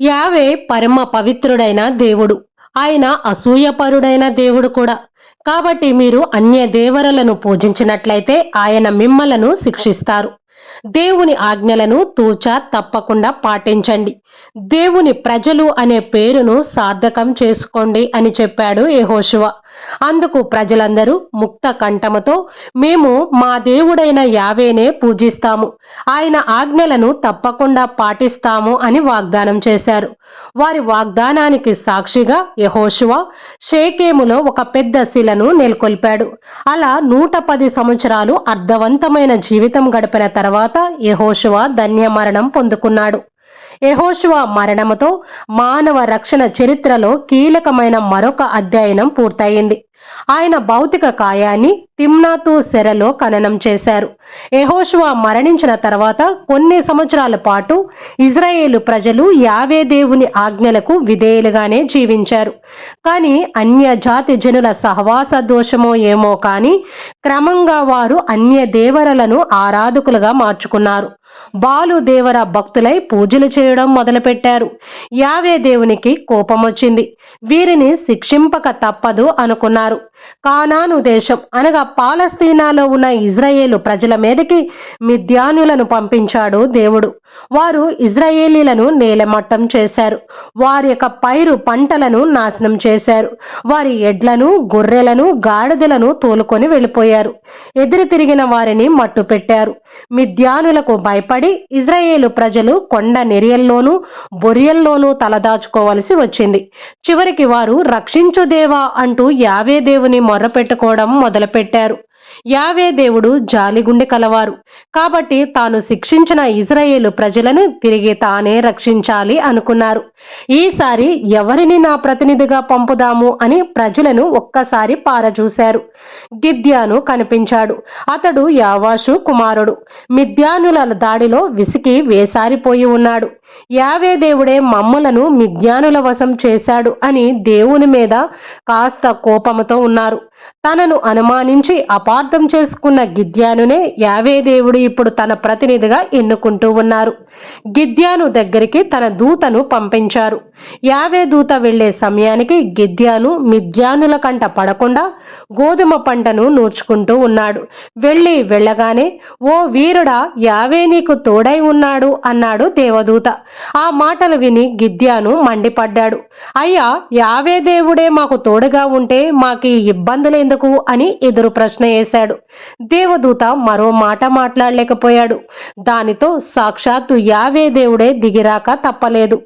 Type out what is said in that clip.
యావే పరమ పవిత్రుడైన దేవుడు. ఆయన అసూయపరుడైన దేవుడు కూడా. కాబట్టి మీరు అన్య దేవరలను పూజించినట్లయితే ఆయన మిమ్మలను శిక్షిస్తారు. దేవుని ఆజ్ఞలను తూచా తప్పకుండా పాటించండి. దేవుని ప్రజలు అనే పేరును సార్థకం చేసుకోండి అని చెప్పాడు యెహోషువ. అందుకు ప్రజలందరూ ముక్త కంఠముతో మేము మా దేవుడైన యావేనే పూజిస్తాము. ఆయన ఆజ్ఞలను తప్పకుండా పాటిస్తాము అని వాగ్దానం చేశారు. వారి వాగ్దానానికి సాక్షిగా యహోషువ షేకేములో ఒక పెద్ద శిలను నెలకొల్పాడు. అలా నూట పది సంవత్సరాలు అర్థవంతమైన జీవితం గడిపిన తర్వాత యహోషువ ధన్య మరణం పొందుకున్నాడు. యెహోషువ మరణముతో మానవ రక్షణ చరిత్రలో కీలకమైన మరొక అధ్యయనం పూర్తయింది. ఆయన భౌతిక కాయాన్ని తిమ్నాతు సెరలో ఖననం చేశారు. యెహోషువ మరణించిన తర్వాత కొన్ని సంవత్సరాల పాటు ఇజ్రాయేలు ప్రజలు యావే దేవుని ఆజ్ఞలకు విధేయులుగానే జీవించారు. కానీ అన్య జాతి జనుల సహవాస దోషమో ఏమో కానీ క్రమంగా వారు అన్య దేవరలను ఆరాధకులుగా మార్చుకున్నారు. బాలు దేవర భక్తులై పూజలు చేయడం మొదలుపెట్టారు. యావే దేవునికి కోపం వచ్చింది వీరిని శిక్షింపక తప్పదు అనుకున్నారు. కానాను దేశం అనగా పాలస్తీనాలో ఉన్న ఇజ్రాయేలు ప్రజల మీదకి మిద్యానులను పంపించాడు దేవుడు. వారు ఇజ్రాయేలీలను నేలమట్టం చేశారు. వారి యొక్క పైరు పంటలను నాశనం చేశారు. వారి ఎడ్లను గొర్రెలను గాడిదలను తోలుకొని వెళ్ళిపోయారు. ఎదురు తిరిగిన వారిని మట్టు పెట్టారు. మిద్యానులకు భయపడి ఇజ్రాయేలు ప్రజలు కొండ నెరియల్లోనూ బొరియల్లోనూ తలదాచుకోవలసి వచ్చింది. చివరికి వారు రక్షించు దేవా అంటూ యావే దేవుని మొర్రపెట్టుకోవడం మొదలుపెట్టారు. యావే దేవుడు జాలిగుండె కలవారు. కాబట్టి తాను శిక్షించిన ఇజ్రాయేలు ప్రజలను తిరిగి తానే రక్షించాలి అనుకున్నారు. ఈసారి ఎవరిని నా ప్రతినిధిగా పంపుదాము అని ప్రజలను ఒక్కసారి పారచూశారు గిద్యాను కనిపించాడు. అతడు యావాషు కుమారుడు. మిద్యానుల దాడిలో విసికి వేసారిపోయి ఉన్నాడు. యావే దేవుడే మమ్మలను మిద్యానుల వశం చేశాడు అని దేవుని మీద కాస్త కోపముతో ఉన్నారు. తనను అనుమానించి అపార్థం చేసుకున్న గిద్యానునే యావే దేవుడు ఇప్పుడు తన ప్రతినిధిగా ఎన్నుకుంటూ ఉన్నారు. గిద్యాను దగ్గరికి తన దూతను పంపించారు. యావే దూత వెళ్ళే సమయానికి గిద్యాను మిద్యానుల కంట పడకుండా గోధుమ పంటను నూర్చుకుంటూ ఉన్నాడు. వెళ్ళి వెళ్ళగానే ఓ వీరుడా యావే నీకు తోడై ఉన్నాడు అన్నాడు దేవదూత. ఆ మాటలు విని గిద్యాను మండిపడ్డాడు. అయ్యా యావే దేవుడే మాకు తోడుగా ఉంటే మాకు ఇబ్బందులు ఎందుకు అని ఎదురు ప్రశ్న వేశాడు. దేవదూత మరో మాట మాట్లాడలేకపోయాడు. దానితో సాక్షాత్తు యావే దేవుడే దిగిరాక తప్పలేదు.